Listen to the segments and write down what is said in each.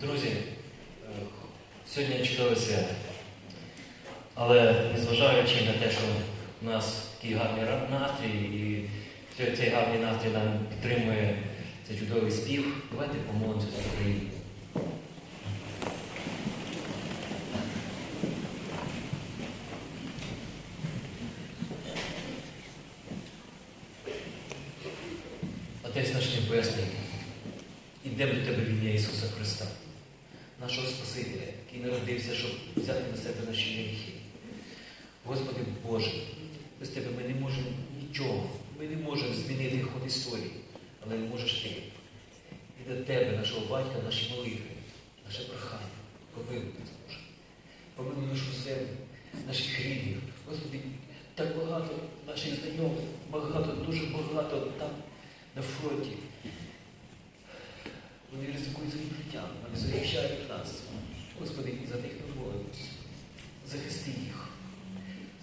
Друзі, е, сьогодні чудове свято. Але незважаючи на те, що у нас такий гарний настрій, і цей- гарний настрій нам підтримує цей чудовий спів, давайте помолимося за Україну. Отець наш Небесний, ідемо до Тебе в ім'я Ісуса Христа, нашого Спасителя, який народився, щоб взяти на себе наші гріхи. Господи Боже, без Тебе ми не можемо нічого, ми не можемо змінити ход історії, але можеш Ти. І до Тебе, нашого батька, наші молитви, наше прохання, помилуй нас, Боже. Помилуй нашу землю, наших рідних. Господи, так багато наших знайомих, багато, дуже багато там на фронті. Вони ризикують своїм життям, вони захищають нас. Господи, за них ми молимось. Захисти їх.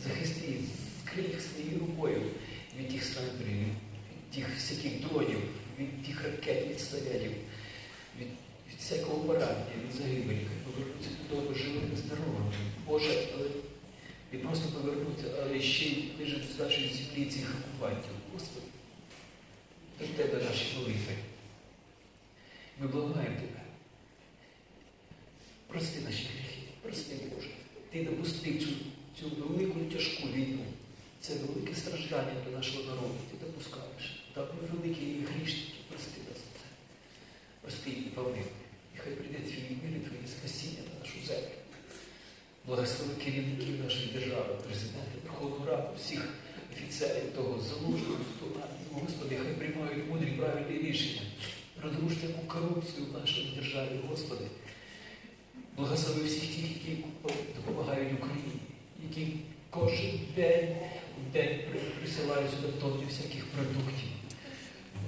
Захисти, їх, скрий їх своєю рукою від тих снайперів, від тих всяких дронів, від тих ракет, від снарядів, від, від всякого поранення, від загибелі. Повернуться додому живими, здоровими. Боже, але не просто повернуться, але ще й вижити з нашої землі цих окупантів. Господи, до Тебе наші молитви. Ми благаємо Тебе. Прости наші гріхи, прости, Боже. Ти допустив цю, цю велику тяжку війну. Це велике страждання для нашого народу. Ти допускаєш. Так ми великі і грішники. Прости нас за це. Прости і помилуй. І хай прийде твій мир і твоє спасіння на нашу землю. Благослови керівників нашої держави, президента, Верховну Раду, всіх офіцерів того залужного, хто Господи, хай приймають мудрі правильні рішення. Корупцію в нашій державі, Господи. Благослови всіх тих, які допомагають Україні, які кожен день в день присилають сюди тонни всяких продуктів.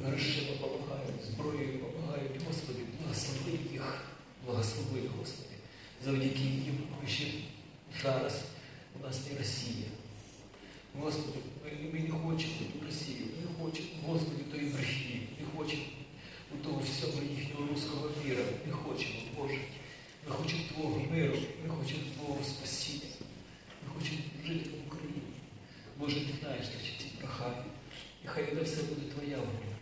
Грошима допомагають, зброєю допомагають. Господи, благослови їх, благослови, Господи. Завдяки їм ще зараз у нас не Росія. Господи, ми, ми не хочемо ту Росію, ми не хочемо, Господи, тої брехні, не хочемо у того всього їхнього міра, не хочемо, Боже. Ми хочемо Твого миру, ми хочемо Твого спасіння. Ми хочемо жити в Україні. Боже, ти знаєш наші ці прохання. І хай на все буде Твоя воля.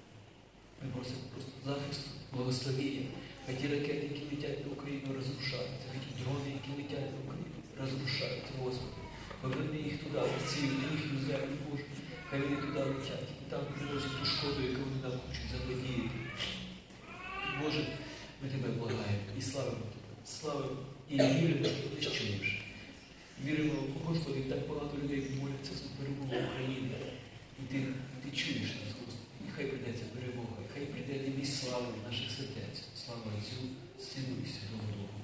Ми просимо просто захисту, благословення. Хай ті ракети, які летять на Україну, розрушаються. Хай ті дрони, які летять на Україну, розрушаються, Господи. Поверни їх туди, в ці на їхню землю, Боже. Хай вони туди летять і там приносять ту шкоду, яку вони нам хочуть завладіти. Боже, ми тебе благаємо і славимо тебе. Славимо і віримо, що ти чуєш. Віримо, Господи, так багато людей моляться за перемогу України. І ти, ти чуєш нас, Господи. І хай прийде ця перемога, і хай прийде тобі слава наших сердець. Слава Отцю, Сину і Святому Духу.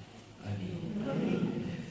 Амінь.